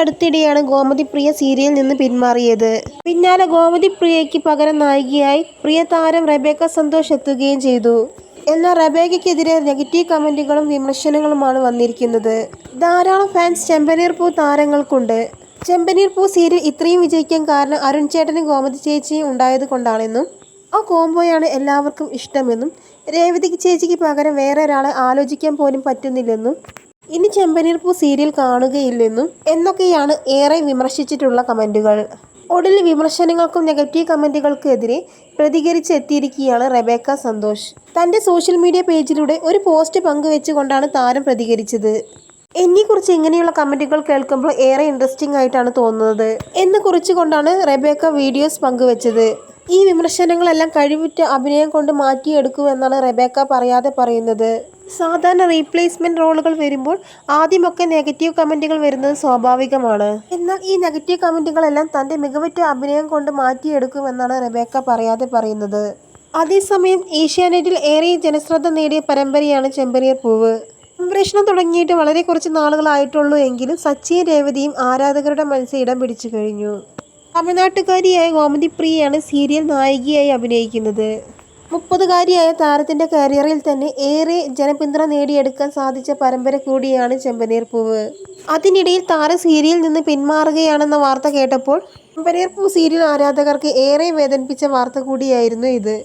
അടുത്തിടെയാണ് ഗോമതി പ്രിയ സീരിയലിൽ നിന്ന് പിന്മാറിയത്. പിന്നാലെ ഗോമതി പ്രിയയ്ക്ക് പകരം നായികയായി പ്രിയ താരം റബേക്ക സന്തോഷ് എത്തുകയും ചെയ്തു. എന്നാൽ റബേക്കയ്ക്കെതിരെ നെഗറ്റീവ് കമന്റുകളും വിമർശനങ്ങളുമാണ് വന്നിരിക്കുന്നത്. ധാരാളം ഫാൻസ് ചെമ്പനീർ പൂ താരങ്ങൾക്കുണ്ട്. ചെമ്പനീർ പൂ സീരിയൽ ഇത്രയും വിജയിക്കാൻ കാരണം അരുൺ ചേട്ടനും ഗോമതി ചേച്ചിയും ഉണ്ടായത് കൊണ്ടാണെന്നും ആ കോംബോയാണ് എല്ലാവർക്കും ഇഷ്ടമെന്നും രേവതിക്ക് ചേച്ചിക്ക് പകരം വേറെ ഒരാളെ ആലോചിക്കാൻ പോലും പറ്റുന്നില്ലെന്നും ഇനി ചെമ്പനീർ പൂ സീരിയൽ കാണുകയില്ലെന്നും എന്നൊക്കെയാണ് ഏറെ വിമർശിച്ചിട്ടുള്ള കമന്റുകൾ ഒടുവിൽ വിമർശനങ്ങൾക്കും നെഗറ്റീവ് കമന്റുകൾക്കെതിരെ പ്രതികരിച്ചെത്തിയിരിക്കുകയാണ് റെബേക്ക സന്തോഷ്. തന്റെ സോഷ്യൽ മീഡിയ പേജിലൂടെ ഒരു പോസ്റ്റ് പങ്കുവെച്ചുകൊണ്ടാണ് താരം പ്രതികരിച്ചത്. എന്നെക്കുറിച്ച് ഇങ്ങനെയുള്ള കമന്റുകൾ കേൾക്കുമ്പോൾ ഏറെ ഇൻട്രസ്റ്റിംഗ് ആയിട്ടാണ് തോന്നുന്നത്. എന്ന് കുറിച്ചുകൊണ്ടാണ് റെബേക്ക വീഡിയോസ് പങ്കുവെച്ചത്. ഈ വിമർശനങ്ങളെല്ലാം കഴിവുറ്റ അഭിനയം കൊണ്ട് മാറ്റിയെടുക്കൂ എന്നാണ് റെബേക്ക പറയാതെ പറയുന്നത്. സാധാരണ റീപ്ലേസ്മെന്റ് റോളുകൾ വരുമ്പോൾ ആദ്യമൊക്കെ നെഗറ്റീവ് കമന്റുകൾ വരുന്നത് സ്വാഭാവികമാണ്. എന്നാൽ ഈ നെഗറ്റീവ് കമന്റുകളെല്ലാം തന്റെ മികവറ്റ അഭിനയം കൊണ്ട് മാറ്റിയെടുക്കുമെന്നാണ് റെബേക്ക പറയാതെ പറയുന്നത്. അതേസമയം ഏഷ്യാനെറ്റിൽ ഏറെ ജനശ്രദ്ധ നേടിയ പരമ്പരയാണ് ചെമ്പനീർ പൂവ്. സംപ്രേഷണം തുടങ്ങിയിട്ട് വളരെ കുറച്ച് നാളുകളായിട്ടുള്ളൂ എങ്കിലും സച്ചിൻ രേവതിയും ആരാധകരുടെ മനസ്സിൽ ഇടം പിടിച്ചു കഴിഞ്ഞു. തമിഴ്നാട്ടുകാരിയായ ഗോമതി പ്രിയയാണ് സീരിയൽ നായികയായി അഭിനയിക്കുന്നത്. മുപ്പതുകാരിയായ താരത്തിന്റെ കരിയറിൽ തന്നെ ഏറെ ജനപിന്തുണ നേടിയെടുക്കാൻ സാധിച്ച പരമ്പര കൂടിയാണ് ചെമ്പനീർ പൂവ്. അതിനിടയിൽ താരം സീരിയൽ നിന്ന് പിന്മാറുകയാണെന്ന വാർത്ത കേട്ടപ്പോൾ ചെമ്പനീർ പൂ സീരിയൽ ആരാധകർക്ക് ഏറെ വേദനിപ്പിച്ച വാർത്ത കൂടിയായിരുന്നു ഇത്.